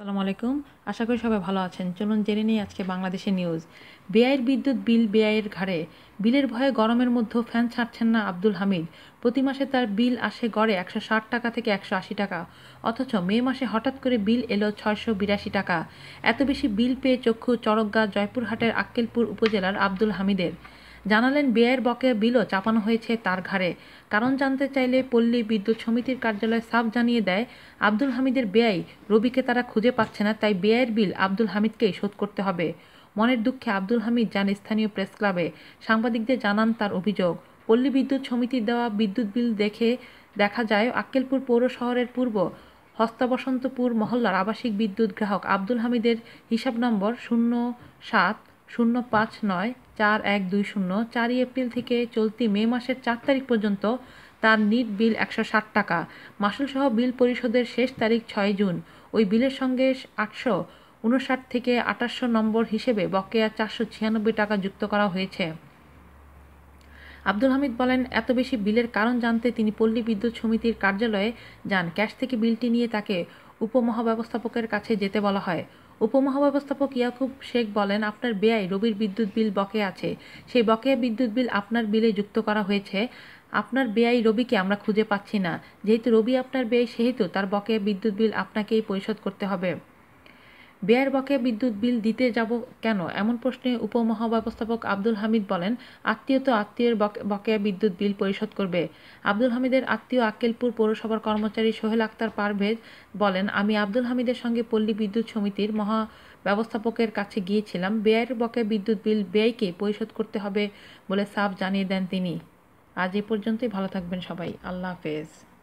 আসসালামু আলাইকুম। আশা করি সবাই ভালো আছেন। চলুন জেনে নিই আজকে বাংলাদেশের নিউজ বেআইয়ের বিদ্যুৎ বিল বেআইয়ের ঘাড়ে। বিলের ভয়ে গরমের মধ্যেও ফ্যান ছাড়ছেন না আব্দুল হামিদ। প্রতি মাসে তার বিল আসে গড়ে একশো ষাট টাকা থেকে একশো আশি টাকা। অথচ মে মাসে হঠাৎ করে বিল এলো ছয়শো বিরাশি টাকা। এত বেশি বিল পেয়ে চক্ষু চরকগা জয়পুরহাটের আক্কেলপুর উপজেলার আব্দুল হামিদের। জানালেন ব্যয়ের বকেয়া বিলও চাপানো হয়েছে তার ঘাড়ে। কারণ জানতে চাইলে পল্লী বিদ্যুৎ সমিতির কার্যালয় সাফ জানিয়ে দেয়, আব্দুল হামিদের ব্যয় রবিকে তারা খুঁজে পাচ্ছে না, তাই ব্যয়ের বিল আব্দুল হামিদকেই শোধ করতে হবে। মনের দুঃখে আব্দুল হামিদ যান স্থানীয় প্রেস ক্লাবে। সাংবাদিকদের জানান তার অভিযোগ, পল্লী বিদ্যুৎ সমিতির দেওয়া বিদ্যুৎ বিল দেখে দেখা যায়, আক্কেলপুর পৌর শহরের পূর্ব হস্তাবসন্তপুর মহল্লার আবাসিক বিদ্যুৎ গ্রাহক আব্দুল হামিদের হিসাব নম্বর শূন্য সাত শূন্য পাঁচ নয় চার এক দুই শূন্য। চারই এপ্রিল থেকে চলতি মে মাসের চার তারিখ পর্যন্ত তার নিট বিল একশো ষাট টাকা। মাসুলসহ বিল পরিশোধের শেষ তারিখ ছয় জুন। ওই বিলের সঙ্গে আটশো উনষাট থেকে আঠাশশো নম্বর হিসেবে বকেয়া চারশো ছিয়ানব্বই টাকা যুক্ত করা হয়েছে। আব্দুল হামিদ বলেন, এত বেশি বিলের কারণ জানতে তিনি পল্লী বিদ্যুৎ সমিতির কার্যালয়ে যান। ক্যাশ থেকে বিলটি নিয়ে তাকে উপমহাব্যবস্থাপকের কাছে যেতে বলা হয়। উপমহাব্যবস্থাপক ইয়াকুব শেখ বলেন, আপনার ব্যয় রবির বিদ্যুৎ বিল বকে আছে। সেই বকেয়া বিদ্যুৎ বিল আপনার বিলে যুক্ত করা হয়েছে। আপনার ব্যয় রবিকে আমরা খুঁজে পাচ্ছি না। যেহেতু রবি আপনার ব্যয়, সেহেতু তার বকেয়া বিদ্যুৎ বিল আপনাকেই পরিশোধ করতে হবে। ব্যয়ের বকেয়া বিদ্যুৎ বিল দিতে যাব কেন? এমন প্রশ্নে উপমহাব্যবস্থাপক আব্দুল হামিদ বলেন, আত্মীয় তো আত্মীয়ের বকেয়া বিদ্যুৎ বিল পরিশোধ করবে। আব্দুল হামিদের আত্মীয় আক্কেলপুর পৌরসভার কর্মচারী সোহেল আক্তার পারভেজ বলেন, আমি আব্দুল হামিদের সঙ্গে পল্লী বিদ্যুৎ সমিতির মহা ব্যবস্থাপকের কাছে গিয়েছিলাম। ব্যয়ের বকেয়া বিদ্যুৎ বিল ব্যয়কে পরিশোধ করতে হবে বলে সাফ জানিয়ে দেন তিনি। আজ এ পর্যন্তই। ভালো থাকবেন সবাই। আল্লাহ হাফেজ।